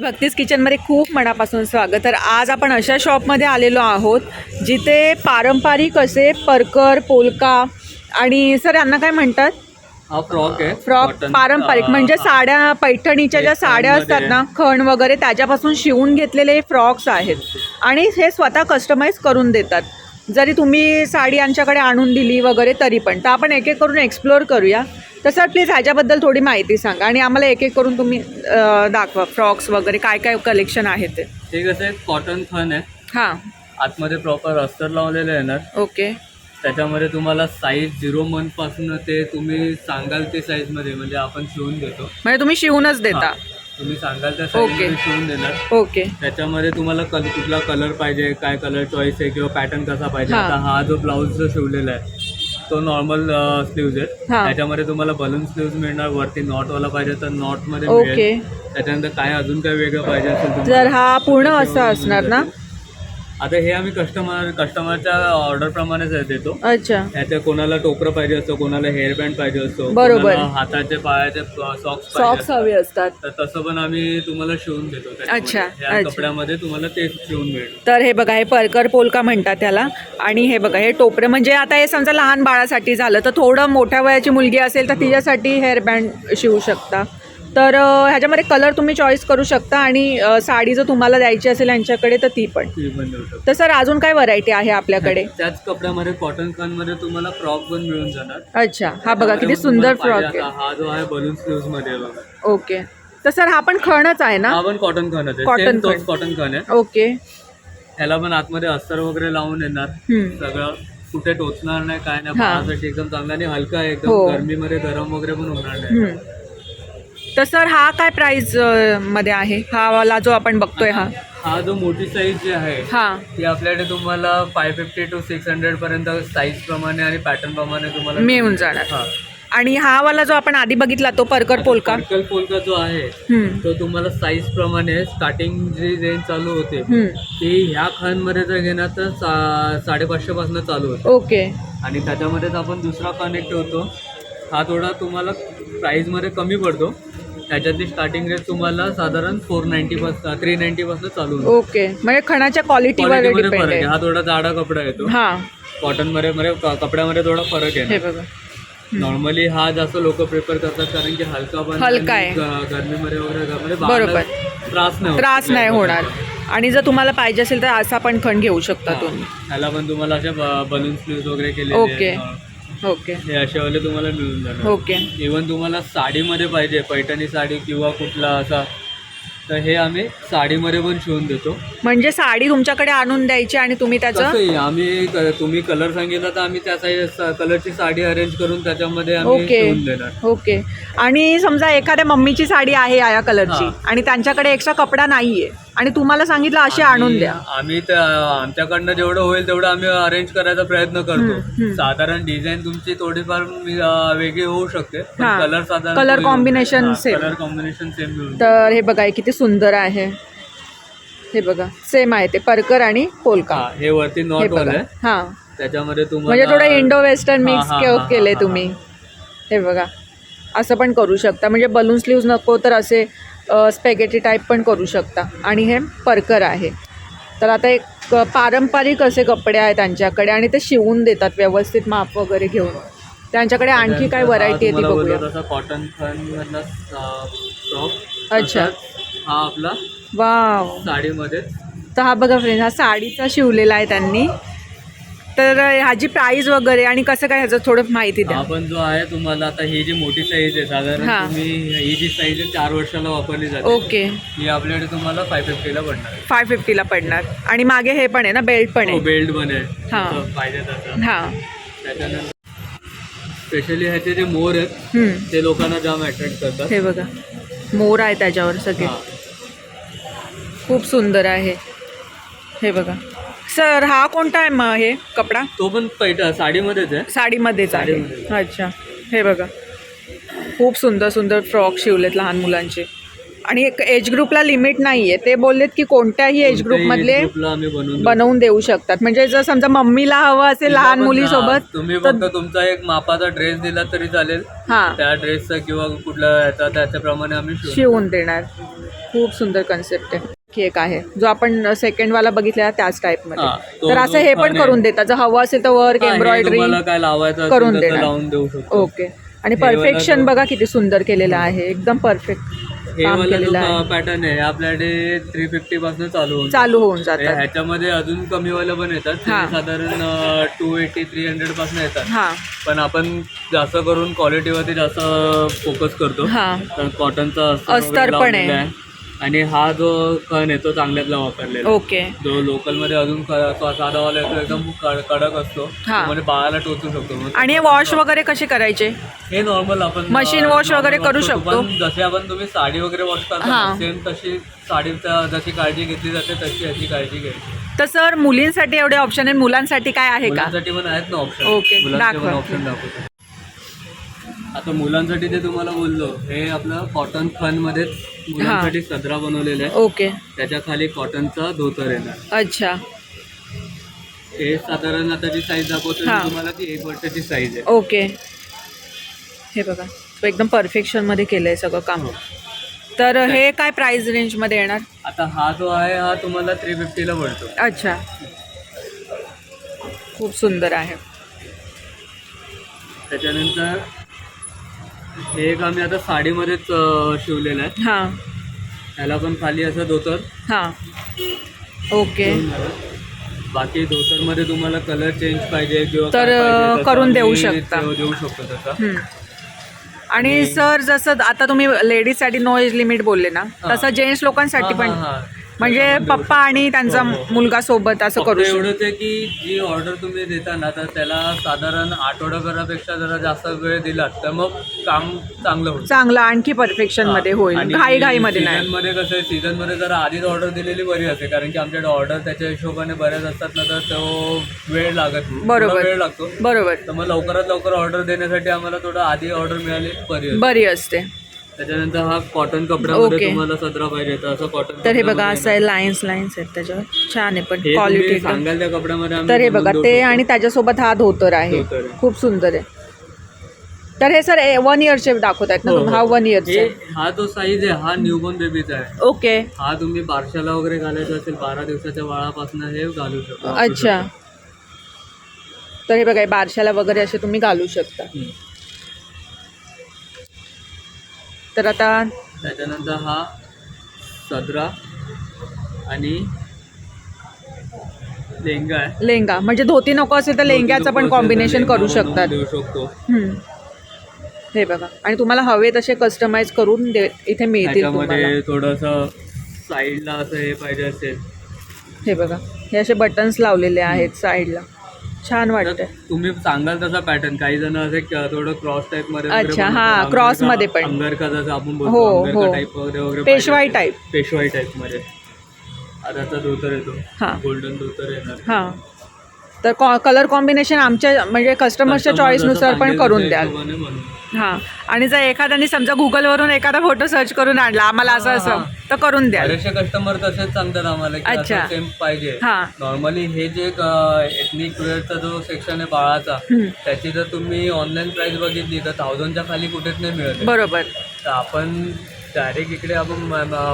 भक्तीस किचनमध्ये खूप मनापासून स्वागत. तर आज आपण अशा शॉपमध्ये आलेलो आहोत जिथे पारंपरिक असे परकर पोलका आणि सर यांना काय म्हणतात? फ्रॉक आहे. फ्रॉक. पारंपरिक. म्हणजे साड्या पैठणीच्या ज्या साड्या असतात ना खण वगैरे त्याच्यापासून शिवून घेतलेले फ्रॉक्स आहेत. आणि हे स्वतः कस्टमाइज करून देतात. जरी तुम्ही साडी यांच्याकडे आणून दिली वगैरे तरी पण. तर आपण एक एक करून एक्सप्लोअर करूया. तर सर प्लीज ह्याच्याबद्दल थोडी माहिती सांगा आणि आम्हाला एक एक करून तुम्ही अं, दाखवा फ्रॉक्स वगैरे काय काय कलेक्शन आहे ते. हे कसं आहे कॉटन थन आहे. हां. आतमध्ये प्रॉपर अस्तर लावलेलं येणार ओके. त्याच्यामध्ये तुम्हाला साईज झिरो मंथपासून ते तुम्ही सांगाल ते साईजमध्ये म्हणजे आपण शिवून देतो. म्हणजे तुम्ही शिवूनच देता. हा. तुम्ही सांगाल त्या Okay. साईज शिवून देणार. ओके. त्याच्यामध्ये तुम्हाला कल कुठला कलर पाहिजे काय कलर चॉईस आहे किंवा पॅटर्न कसा पाहिजे हा. आता हा जो ब्लाऊज जो शिवलेला आहे तो नॉर्मल स्लीव्ज आहेत हा. त्याच्यामध्ये तुम्हाला बलून स्लीव्ज मिळणार वरती नॉटवाला पाहिजे तर नॉटमध्ये ओके मिळेल त्याच्यानंतर काय अजून काय वेगळं पाहिजे असेल तुम्हाला तर हा पूर्ण ते असा असणार ना. आता हे आम्ही कस्टमर कस्टमरच्या ऑर्डर प्रमाणेच देतो. अच्छा. त्याच्या कोणाला टोपरं पाहिजे असतो कोणाला हेअर बँड पाहिजे असतो बरोबर. कोणाला हाताचे पायाचे सॉक्स सॉक्स हवे असतात. तर तसं पण आम्ही तुम्हाला शिवून देतो त्याच्यामध्ये. अच्छा, या अच्छा. कपड्यामध्ये तुम्हाला ते शिवून मिळेल. तर हे बघा हे परकर पोलका म्हणतात त्याला. आणि हे बघा हे टोपरे म्हणजे आता हे समजा लहान बाळासाठी झालं तर थोडं मोठ्या वयाची मुलगी असेल तर तिच्यासाठी हेअरबँड शिवू शकता. तर ह्याच्यामध्ये कलर तुम्ही चॉईस करू शकता आणि साडी जर तुम्हाला द्यायची असेल यांच्याकडे तर ती पण. तर सर अजून काय व्हरायटी आहे आपल्याकडे? त्याच कपड्यामध्ये कॉटन खानमध्ये तुम्हाला फ्रॉक पण मिळून जाणार. अच्छा हा बघा किती सुंदर फ्रॉक आहे. हा जो आहे बलून स्लीव्समध्ये बघा. ओके. तर सर हा पण खणच आहे ना? हा पण कॉटन खान आहे. खान. कॉटन खान आहे. ओके. ह्याला पण आतमध्ये अस्तर वगैरे लावून येणार. सगळं कुठे टोचणार नाही काय नाही. एकदम चांगला आणि हलका आहे एकदम. हो. गरमीमध्ये गरम वगैरे पण होणार नाही. तर सर हा काय प्राइसमध्ये आहे? हा वाला जो आपण बघतोय हा. हा जो मोठी साईज जी आहे हा. ती आपल्याकडे तुम्हाला five fifty to six hundred पर्यंत साईज प्रमाणे आणि पॅटर्न प्रमाणे तुम्हाला मिळून जाणार. हा. आणि हा वाला जो आपण आधी बघितला तो परकर पोलका? सर्कल पोलका जो आहे. तो तुम्हाला साईज प्रमाणे स्टार्टिंग जी रेंज चालू होते. ती ह्या खानमध्ये जर घेणार तर साडेपाचशे पासून चालू होते. ओके. आणि त्याच्यामध्येच आपण दुसरा कनेक्ट होतो हा थोडा तुम्हाला प्राईजमध्ये कमी पडतो. त्याच्यातली स्टार्टिंग रेट तुम्हाला साधारण फोर नाईन्टी पासून थ्री नाईन्टी पासून चालू ओके म्हणजे खणाच्या क्वालिटीवर क्वालिटीमध्ये डिपेंड फरक आहे. आहे. हा थोडा जाडा कपडा येतो. हा. कॉटनमध्ये मध्ये कपड्यामध्ये थोडा फरक आहे हे. बघा. नॉर्मली हा जास्त लोक प्रिफर करतात कारण की हलका पण हलका आणि आहे. ग- गरमीमध्ये वगैरे बरोबर. बाळाला त्रास नाही होत. त्रास नाही होणार. आणि जर तुम्हाला पाहिजे असेल तर असा पण खण घेऊ शकता हा. तुम्ही. ह्याला पण तुम्हाला असे बलून वगैरे केले ओके. ओके. हे असे वाले तुम्हाला मिळून जाणार. ओके. इवन तुम्हाला साडीमध्ये पाहिजे पैठणी साडी किंवा कुठला असा तर हे आम्ही साडीमध्ये पण शिवून देतो. म्हणजे साडी तुमच्याकडे आणून द्यायची आणि तुम्ही त्याचं आम्ही क- तुम्ही कलर सांगितला तर आम्ही त्या साईज कलरची साडी अरेंज करून त्याच्यामध्ये आम्ही ओके. शिवून देणार. ओके. आणि समजा एखाद्या मम्मीची साडी आहे या कलरची हा. आणि त्यांच्याकडे एक्स्ट्रा कपडा नाहीये. आणि तुम्हाला सांगितलं अशी आणून द्या. आम्ही त्या आमच्याकडनं जेवढं होईल तेवढं आम्ही अरेंज करायचा प्रयत्न. करतो. साधारण डिझाईन तुमची थोडीफार मी- अं, वेगळी होऊ शकते हा. कलर साधारण Color combination same. Colour combination same मिळून तर हे बघा हे किती सुंदर आहे. हे बघा सेम आहे ते परकर आणि पोलका. हा, हे वरती हे नॉट बघा. आहे हा. त्याच्यामध्ये तुम्हाला म्हणजे थोडं इंडो वेस्टर्न हा, मिक्स हा, हा, हा, केले हा, तुम्ही. हे. बघा. असं पण करू शकता. म्हणजे बलून स्लीव्ज नको तर असे स्पेगेटी टाईप पण करू शकता. आणि हे परकर आहे. तर आता एक पारंपरिक असे कपडे आहेत त्यांच्याकडे आणि ते शिवून देतात व्यवस्थित माप वगैरे घेऊन. त्यांच्याकडे आणखी काय व्हरायटी आहे ती बघूया. कॉटन अच्छा. हा आपला वाव. साडीमध्ये. तर हा बघा फ्रेंड हा साडीचा शिवलेला आहे त्यांनी. तर ह्याची प्राईस वगैरे आणि कसं काय ह्याचं थोडं माहिती द्या. हा पण जो आहे तुम्हाला आता ही जी मोठी साईज आहे साधारण हा. तुम्ही ही जी साईज आहे चार वर्षाला वापरली जाते. ओके. ही आपल्याकडे तुम्हाला फाय फिफ्टीला पडणार आहे. फाय फिफ्टीला पडणार. आणि मागे हे पण आहे ना बेल्ट पण हो आहे. बेल्ट पण आहे. हा. पाहिजे तसं. हां. त्याच्यानंतर स्पेशली ह्याचे जे मोर आहेत. ते लोकांना जाम अट्रॅक्ट करतात. हे बघा. मोर आहे त्याच्यावर सगळे. हा. खूप सुंदर आहे. हे बघा. सर हा कोणता आहे मग हे कपडा? तो पण पैठ साडीमध्येच आहे. साडीमध्येच आहे. अच्छा. हे बघा. खूप सुंदर सुंदर फ्रॉक शिवलेत लहान मुलांचे. आणि एक एज ग्रुपला लिमिट नाहीये. ते बोललेत की कोणत्याही एज ग्रुप कोणत्याही मधले age group ला आम्ही बनवून देऊ. बनवून देऊ शकतात. म्हणजे जर समजा मम्मीला हवं असेल लहान पण, मुली हा, सोबत तुम्ही फक्त तुमचा एक मापाचा ड्रेस दिला तरी चालेल. हा. त्या ड्रेसचा किंवा कुठल्या याचा त्याच्याप्रमाणे आम्ही शिवून शिवून देणार. खूप सुंदर कन्सेप्ट आहे. केक आहे जो आपण सेकंड वाला बघितलेला त्याच टाईपमध्ये. तो तर असं हे पण आहे. करून देतात जर हवं असेल तर वर्क हा, हे एम्ब्रॉयडरी तुम्हाला काय लावायचं असेल करून तसं देणार. लावून देऊ शकतो. ओके आणि हे वाला परफेक्शन जो- बघा किती सुंदर केलेलं आहे एकदम परफेक्ट हे काम वाला जो केलेलं आहे. पॅटर्न आहे आपल्याकडे थ्री फिफ्टी पासून चालू होऊन चालू होऊन हे जातात ह्याच्यामध्ये अजून कमी वाले पण येतात ते हा. साधारण टू एटी थ्री हंड्रेडपासून येतात. हा. पण आपण जास्त करून क्वालिटीवरती जास्त फोकस करतो. हा. तर कॉटनचा अस्तर पण आहे. आणि हा जो खण आहे तो चांगल्यातला वापरलेला. ओके जो लोकलमध्ये अजून क- साधावाला येतो एकदम कड- कडक असतो हा. म्हणजे बाळाला टोचू शकतो मग आणि हे वॉश वगैरे कसे करायचे हे नॉर्मल आपण Machine अं, wash वगैरे करू करतो. शकतो. पण जसे आपण तुम्ही साडी वगैरे वॉश हा. करता सेम तशी साडीचा जशी काळजी घेतली जाते तशी याची काळजी घ्यायची तर सर मुलींसाठी एवढे ऑप्शन आहे मुलांसाठी काय आहे का मुलांसाठी पण आहेत ना ऑप्शन ओके, दाखवा. ऑप्शन दाखवतो आता मुलांसाठी ते तुम्हाला बोललो हे आपलं कॉटन खन मध्येच मुलांसाठी सदरा बनवलेला आहे ओके. त्याच्याखाली कॉटनचा धोतर येणार. अच्छा. हे साधारण आता जी साईज दाखवतो मी हा. तुम्हाला ती एक वर्षाची साईज आहे. ओके. हे बघा तो एकदम परफेक्शनमध्ये केलं आहे सगळं काम. तर हे काय प्राइस रेंजमध्ये येणार? आता हा जो आहे हा तुम्हाला थ्री फिफ्टीला पडतो. अच्छा. खूप सुंदर आहे. त्याच्यानंतर हे एक आम्ही आता साडीमध्येच शिवलेलं आहे हां त्याला पण खाली असं धोतर हां ओके झालं. बाकी धोतरमध्ये तुम्हाला कलर चेंज पाहिजे किंवा तर, काय पाहिजे अं, तसं करून देऊ आम्ही शकता. देऊ देऊ शकतो तसा हम्म. आणि सर जसं आता तुम्ही लेडीजसाठी नो एज लिमिट बोलले ना. तसं जेंट्स लोकांसाठी हा, पण हा, हा. म्हणजे पप्पा आणि त्यांचा. मुलगा सोबत असं करू एवढंच आहे की जी ऑर्डर तुम्ही देता ना तर त्याला साधारण आठवडाभरापेक्षा जरा जास्त वेळ दिलात तर मग काम चांगलं होतं चांगलं आणखी परफेक्शनमध्ये होईल घाई घाई मध्ये नाही मध्ये कसं आहे सीझनमध्ये जरा आधीच ऑर्डर दिलेली बरी असते कारण की आमच्याकडे ऑर्डर त्याच्या हिशोबाने बऱ्याच असतात ना तर तो वेळ लागत. बरोबर. वेळ लागतो बरोबर तर मग लवकरात लवकर ऑर्डर देण्यासाठी आम्हाला थोडं आधी ऑर्डर मिळाली बरी. बरी असते त्याच्यानंतर हा कॉटन कपड्यामध्ये ओके. तुम्हाला सदरा पाहिजे तर असं कॉटन तर हे बघा असं आहे लाईन्स लाईन्स आहेत त्याच्यावर छान आहे पण हे क्वालिटी सांगाल त्या कपड्यामध्ये आम्ही तर हे बनवून बघा देऊ ते. आणि त्याच्यासोबत हा धोतर आहे धोतर आहे. खूप सुंदर आहे तर हे सर वन इयरचे दाखवत आहेत ना हो, तुम्ही? हो. हा वन इयरचा हे आहे हा जो साईज आहे हा न्यूबॉर्न बेबीचा आहे ओके हा तुम्ही बारशाला वगैरे घालायचा असेल बारा दिवसाच्या बाळापासून हे घालू शकतो अच्छा तर हे बघा हे बारशाला वगैरे असे तुम्ही घालू शकता हम्म. तर आता त्याच्यानंतर हा सदरा आणि लेंगा आहे. लेहंगा. म्हणजे धोती नको असेल तर लेहंग्याचं पण कॉम्बिनेशन करू लेंगा शकतात. देऊ शकतो. हम्म. हे बघा. आणि तुम्हाला हवे तसे कस्टमाइज करून दे इथे मिळतील तुम्हाला. त्याच्यामध्ये थोडंसं साईडला असं हे पाहिजे असेल. हे बघा. हे असे बटन्स लावलेले आहेत साईडला छान तर वाटतंय तुम्ही सांगाल तसा पॅटर्न काही जण असे क- थोडं क्रॉस टाईपमध्ये अच्छा. हा, cross मध्ये पण. अंगरखा जसं आपण हो, हो. टाईप वगैरे वगैरे पेशवाई असेल. पेशवाई टाईपमध्ये आताचा धोतर येतो हा. गोल्डन धोतर येणार हां तर कलर कॉम्बिनेशन आमच्या म्हणजे कस्टमरच्या चॉईसनुसार पण करून द्याल. हां आणि जर एखाद्याने समजा गुगलवरून एखादा फोटो सर्च करून आणला आम्हाला असं असं. तर करून द्याल बरेचसे कस्टमर तसेच सांगतात आम्हाला की अच्छा. सेम पाहिजे हां नॉर्मली हे जे एथनिक वेअरचा जो सेक्शन आहे बाळाचा हम्म. त्याची जर तुम्ही ऑनलाईन प्राइस बघितली तर थाउजंडच्या खाली कुठेच नाही मिळत आहे. बरोबर तर आपण डायरेक्ट इकडे आपण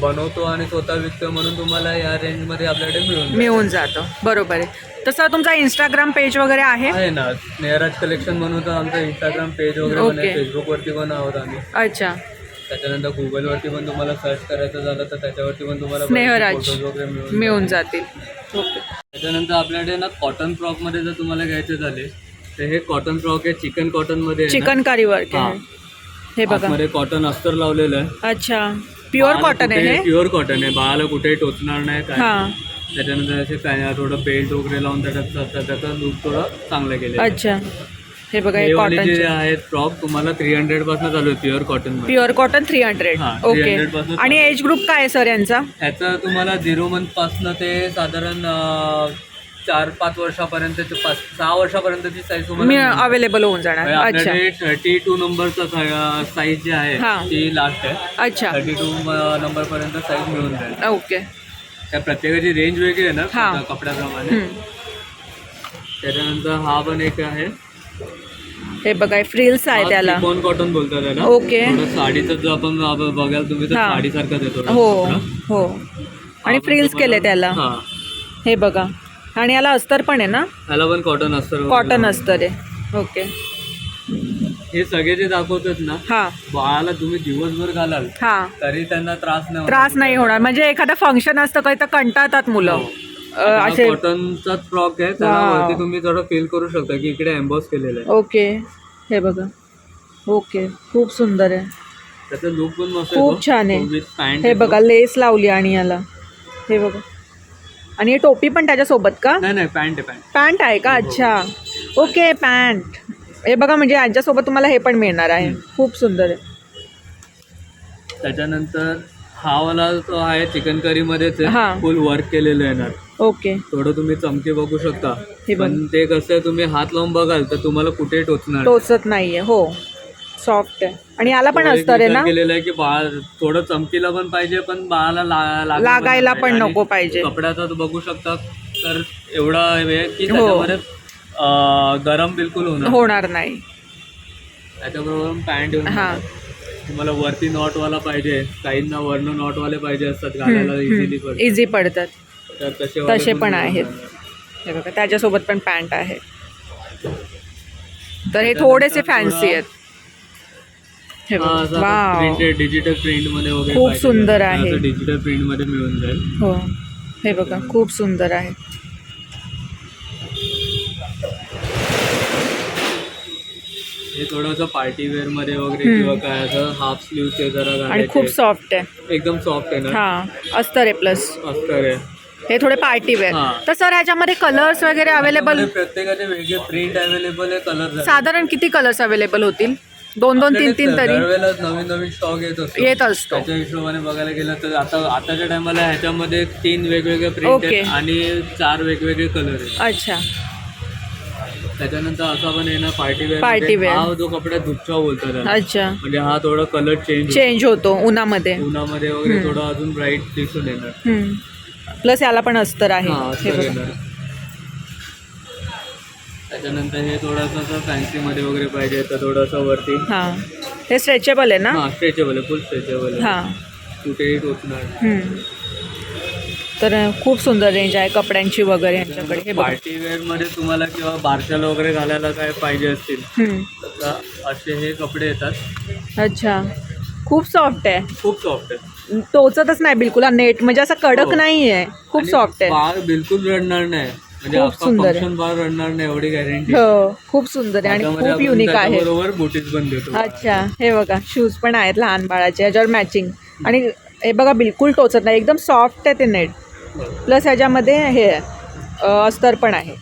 बनवतो आणि स्वतः विकतो म्हणून तुम्हाला या रेंजमध्ये आपल्याकडे मिळून. मिळून जातं. बरोबर आहे. तसं तुमचा इंस्टाग्राम पेज वगैरे आहे? आहे ना. स्नेहराज कलेक्शन म्हणून तर आमचं इंस्टाग्राम पेज वगैरे पण आहे. ओके. फेसबुकवरती पण आहोत आम्ही. अच्छा. त्याच्यानंतर गुगलवरती पण तुम्हाला सर्च करायचं झालं तर त्याच्यावरती पण तुम्हाला स्नेहराज फोटोज वगैरे मिळून मिळून जातील. ओके त्याच्यानंतर आपल्याकडे ना कॉटन फ्रॉकमध्ये जर तुम्हाला घ्यायचे झाले तर हे कॉटन फ्रॉक आहे चिकन कॉटनमध्ये आहे ना. चिकनकारी वर्क हा. आहे. हे बघा. आतमध्ये कॉटन अस्तर लावलेलं आहे. अच्छा. प्युअर कॉटन आहे हे? प्युअर कॉटन आहे. बाळाला कुठेही टोचणार नाही काय हां. त्याच्यानंतर असे काय थोडं बेल्ट वगैरे लावून त्याच्यात त्याचा लुक थोडा चांगला केलेला आहे. अच्छा. हे बघा हे हे वाले कॉटन जे आहेत फ्रॉक तुम्हाला थ्री हंड्रेडपासून चालू आहे प्युअर कॉटनमध्ये. प्युअर कॉटन थ्री हंड्रेड हा, ओके 300 पासून आणि एज ग्रुप काय आहे सर यांचा? ह्याचं तुम्हाला झिरो मंथ पासनं ते साधारण चार पाच वर्षापर्यंतची पाच सहा वर्षापर्यंतची साईज मी. अवेलेबल होऊन जाणार. अच्छा. आपल्याकडे थर्टी टू नंबरचा साईज जी आहे. ती लास्ट आहे. अच्छा. थर्टी टू नंबर पर्यंत साईज मिळून जाईल. ओके त्या प्रत्येकाची रेंज वेगळी आहे ना हा. कपड्या- कपड्याप्रमाणे. त्याच्यानंतर हा पण एक आहे. हे बघा फ्रिल्स आहे त्याला. कोण कॉटन बोलतात त्याला. ओके. साडीचं जो आपण आप- बघाल तुम्ही तर आहे थोडं हो. हो. आणि फ्रिल्स तुम्हाला- केले त्याला. हा. हे बघा. आणि याला अस्तर पण आहे ना? ह्याला पण कॉटन असतं कॉटन अस्तर आहे. ओके हे सगळे जे दाखवतात ना हा. बाळाला तुम्ही दिवसभर घालाल हा. तरी त्यांना त्रास नाही. त्रास नाही होणार. म्हणजे एखादं फंक्शन असतं काही तर कंटाळतात मुलं. हो. असे कॉटनचाच फ्रॉक आहे त्याला वाव. वरती तुम्ही थोडं फील करू शकता की इकडे एम्बॉस केलेलं आहे. ओके हे बघा. ओके खूप सुंदर आहे. त्याचा लुक पण मस्त खूप छान आहे. हे बघा लेस लावली आणि याला. हे बघा. आणि हे टोपी पण त्याच्यासोबत का? नाही नाही पॅन्ट आहे पॅन्ट. पॅन्ट आहे का? अच्छा. Okay pant. हे बघा म्हणजे यांच्यासोबत तुम्हाला हे पण मिळणार आहे. खूप सुंदर आहे. त्याच्यानंतर हा वाला जो आहे चिकन करी मध्येच हा. फुल वर्क केलेलं येणार ओके. थोडं तुम्ही चमके बघू शकता. हे बघ. पण ते कसं आहे तुम्ही हात लावून बघाल तर तुम्हाला कुठे टोचणार नाही. टोचत नाहीये हो. सॉफ्ट आहे. आणि याला पण असतं विचार ना? केलेला आहे की बाळ थोडं चमकीला पण पाहिजे पण बाळाला ला- लागायला पण. नको पाहिजे. कपड्याचा तो बघू शकता तर एवढा हे की हो. त्याच्यामध्ये अं, गरम बिलकुल होणार होणार नाही. त्याच्याबरोबर पॅन्ट येऊन हा. जाणार. तुम्हाला वरती नॉटवाला पाहिजे काहींना वरनं नॉटवाले पाहिजे असतात घालायला इझिली पण इझी पडतात. तर तसे वाले तसे पण आहेत. हे बघा त्याच्यासोबत पण पॅन्ट आहे. तर हे थोडेसे फॅन्सी आहेत. डिजिटल प्रिंटमध्ये वगैरे खूप सुंदर आहे. डिजिटल प्रिंटमध्ये मिळून जाईल. हो. हे बघा खूप सुंदर आहे. हे थोडंसं पार्टी वेअरमध्ये वगैरे. किंवा काय असं हाफ स्लीवचे जरा आणि खूप सॉफ्ट आहे. एकदम सॉफ्ट आहे ना? हा अस्तर आहे प्लस अस्तर आहे. हे थोडे पार्टी वेअर. तर सर ह्याच्यामध्ये कलर्स वगैरे अवेलेबल प्रत्येकाचे वेगळे प्रिंट अवेलेबल आहे कलर साधारण किती कलर्स अवेलेबल होतील? दोन दोन तीन तीन तरी. दरवेळेला नवीन नवीन स्टॉक येत असतो. येत असतो. त्याच्या हिशोबाने बघायला गेलं तर आता आताच्या टायमाला ह्याच्यामध्ये तीन वेगवेगळे प्रिंट ओके. आहेत आणि चार वेगवेगळे कलर आहेत. अच्छा. त्याच्यानंतर असा पण ना पार्टी वेअर Party मध्ये wear. हा जो कपडा दुपचा बोलतात त्याला. अच्छा. म्हणजे हा थोडा कलर चेंज चेंज होतो उन्हामध्ये. उन्हामध्ये वगैरे. थोडा अजून ब्राईट दिसून येणार. प्लस याला पण अस्तर आहे. हा हे असं बघा. येणार. त्याच्यानंतर हे थोडंसं असं फॅन्सी मध्ये वगैरे पाहिजे तर थोडंसं वरती. हा. हे स्ट्रेचेबल आहे ना? हा स्ट्रेचेबल आहे फुल स्ट्रेचेबल हा. कुठेही टोचणार हम्म. तर खूप सुंदर रेंज आहे कपड्यांची वगैरे यांच्याकडे. हे बघा. पार्टी वेअरमध्ये तुम्हाला किंवा बारशाला वगैरे घालायला काय पाहिजे असतील हम्म. तर असे हे कपडे येतात. अच्छा. खूप सॉफ्ट आहे. खूप सॉफ्ट आहे. टोचतच नाही बिलकुल. नेट म्हणजे असं कडक हो. नाही आहे खूप आणि सॉफ्ट आहे. बिलकुल रडणार नाही. खूप अख्खा सुंदर आहे. फंक्शन बाळ रडणार नाही एवढी गॅरंटी हो खूप सुंदर आहे आणि खूप युनिक आहे. बरोबर बुटीज पण देतो अच्छा हे बघा शूज पण आहेत लहान बाळाचे याच्यावर मॅचिंग आणि हे बघा बिलकुल टोचत नाही एकदम सॉफ्ट आहे ते नेट प्लस ह्याच्यामध्ये हे आहे, अस्तर पण आहे.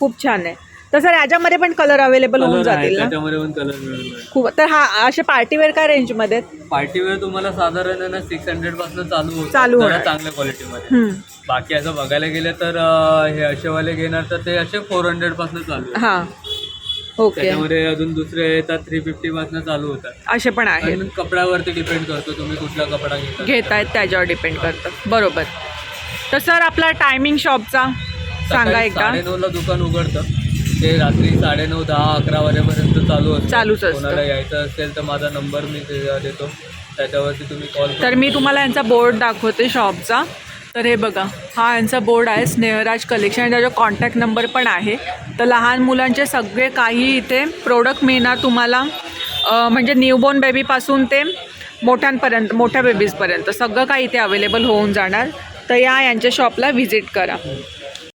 खूप छान आहे. तर सर याच्यामध्ये पण कलर अवेलेबल होऊन आहे जातील ना? त्याच्यामध्ये पण कलर मिळून जाईल खूप तर हा असे पार्टीवेअर काय रेंजमध्ये आहेत? पार्टी वेअर तुम्हाला साधारण आहे ना सिक्स हंड्रेडपासून चालू होतं. चालू होणार. चांगल्या क्वालिटीमध्ये हम्म. बाकी असं बघायला गेलं तर अं, हे असेवाले घेणार तर ते असे फोर हंड्रेडपासून चालू आहे. हां. ओके त्याच्यामध्ये अजून दुसरे येतात थ्री फिफ्टी पासून चालू होतात. असे पण आहेत. आणि कपड्यावरती डिपेंड करतो तुम्ही कुठला कपडा घेता. घेत आहेत त्याच्यावर डिपेंड करतं. बरोबर. तर सर आपला टायमिंग शॉपचा सांगा सकाळी एकदा. साडेनऊला दुकान उघडतं. ते रात्री साडेनऊ दहा अकरा वाजेपर्यंत चालू असतं. चालूच असतं. कोणाला यायचं असेल तर माझा नंबर मी ते- देतो. त्याच्यावरती तुम्ही कॉल तर मी तुम्हाला यांचा बोर्ड दाखवते शॉपचा तर हे बघा हा यांचा बोर्ड आहे स्नेहराज कलेक्शन आणि त्याचा कॉन्टॅक्ट नंबर पण आहे. तर लहान मुलांचे सगळे काही इथे प्रोडक्ट मिळणार तुम्हाला अं, म्हणजे न्यूबॉर्न बेबीपासून ते मोठ्यांपर्यंत मोठ्या बेबीजपर्यंत सगळं काही इथे अवेलेबल होऊन जाणार. तर या यांच्या शॉपला व्हिजिट करा.